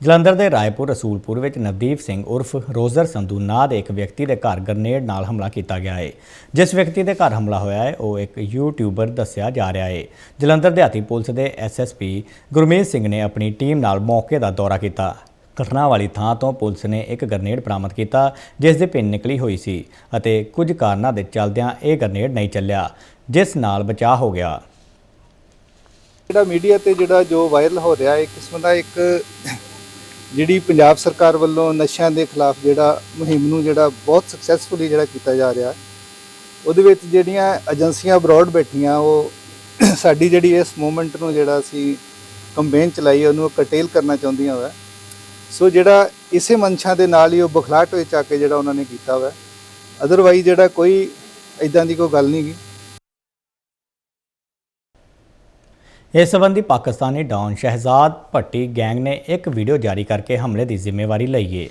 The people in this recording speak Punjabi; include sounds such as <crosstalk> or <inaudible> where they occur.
ਜਲੰਧਰ ਦੇ ਰਾਏਪੁਰ, ਰਸੂਲਪੁਰ ਵਿੱਚ ਨਵਦੀਪ ਸਿੰਘ ਉਰਫ ਰੋਜ਼ਰ ਸੰਧੂ ਨਾਂ ਦੇ ਇੱਕ ਵਿਅਕਤੀ ਦੇ ਘਰ ਗ੍ਰਨੇਡ ਨਾਲ ਹਮਲਾ ਕੀਤਾ ਗਿਆ ਹੈ ਜਿਸ ਵਿਅਕਤੀ ਦੇ ਘਰ ਹਮਲਾ ਹੋਇਆ ਹੈ ਉਹ ਇੱਕ ਯੂਟਿਊਬਰ ਦੱਸਿਆ ਜਾ ਰਿਹਾ ਹੈ ਜਲੰਧਰ ਦਿਹਾਤੀ ਪੁਲਿਸ ਦੇ ਐਸਐਸਪੀ ਗੁਰਮੀਤ ਸਿੰਘ ਨੇ ਆਪਣੀ ਟੀਮ ਨਾਲ ਮੌਕੇ ਦਾ ਦੌਰਾ ਕੀਤਾ। ਘਟਨਾ ਵਾਲੀ ਥਾਂ ਤੋਂ ਪੁਲਿਸ ਨੇ ਇੱਕ ਗ੍ਰਨੇਡ ਬਰਾਮਦ ਕੀਤਾ, ਜਿਸ ਦੀ ਪਿੰਨ ਨਿਕਲੀ ਹੋਈ ਸੀ ਅਤੇ ਕੁਝ ਕਾਰਨਾਂ ਦੇ ਚੱਲਦਿਆਂ ਇਹ ਗ੍ਰਨੇਡ ਨਹੀਂ ਚੱਲਿਆ, ਜਿਸ ਨਾਲ ਬਚਾਅ ਹੋ ਗਿਆ। ਜਿਹੜਾ ਮੀਡੀਆ ਤੇ ਜਿਹੜਾ ਜੋ ਵਾਇਰਲ ਹੋ ਰਿਹਾ ਹੈ ਕਿਸਮ ਦਾ ਇੱਕ ਜਿਹੜੀ ਪੰਜਾਬ ਸਰਕਾਰ ਵੱਲੋਂ ਨਸ਼ਿਆਂ ਦੇ ਖਿਲਾਫ ਜਿਹੜਾ ਮੁਹਿੰਮ ਨੂੰ ਜਿਹੜਾ ਬਹੁਤ ਸਕਸੈਸਫੁਲੀ ਜਿਹੜਾ ਕੀਤਾ ਜਾ ਰਿਹਾ, ਉਹਦੇ ਵਿੱਚ ਜਿਹੜੀਆਂ ਏਜੰਸੀਆਂ ਅਬਰੋਡ ਬੈਠੀਆਂ, ਉਹ <clears throat> ਸਾਡੀ ਜਿਹੜੀ ਇਸ ਮੂਵਮੈਂਟ ਨੂੰ ਜਿਹੜਾ ਅਸੀਂ ਕੰਪੇਨ ਚਲਾਈ ਉਹਨੂੰ ਕਟੇਲ ਕਰਨਾ ਚਾਹੁੰਦੀਆਂ ਵਾ। ਸੋ ਜਿਹੜਾ ਇਸੇ ਮਨਸ਼ਾ ਦੇ ਨਾਲ ਹੀ ਉਹ ਬਖਲਾਟ ਵਿੱਚ ਆ ਕੇ ਜਿਹੜਾ ਉਹਨਾਂ ਨੇ ਕੀਤਾ ਵਾ। ਅਦਰਵਾਈਜ਼ ਜਿਹੜਾ ਕੋਈ ਇਦਾਂ ਦੀ ਕੋਈ ਗੱਲ ਨਹੀਂ ਗੀ। ਇਸ ਸੰਬੰਧੀ ਪਾਕਿਸਤਾਨੀ ਡਾਊਨ ਸ਼ਹਿਜ਼ਾਦ ਭੱਟੀ ਗੈਂਗ ਨੇ ਇੱਕ ਵੀਡੀਓ ਜਾਰੀ ਕਰਕੇ ਹਮਲੇ ਦੀ ਜ਼ਿੰਮੇਵਾਰੀ ਲਈ ਹੈ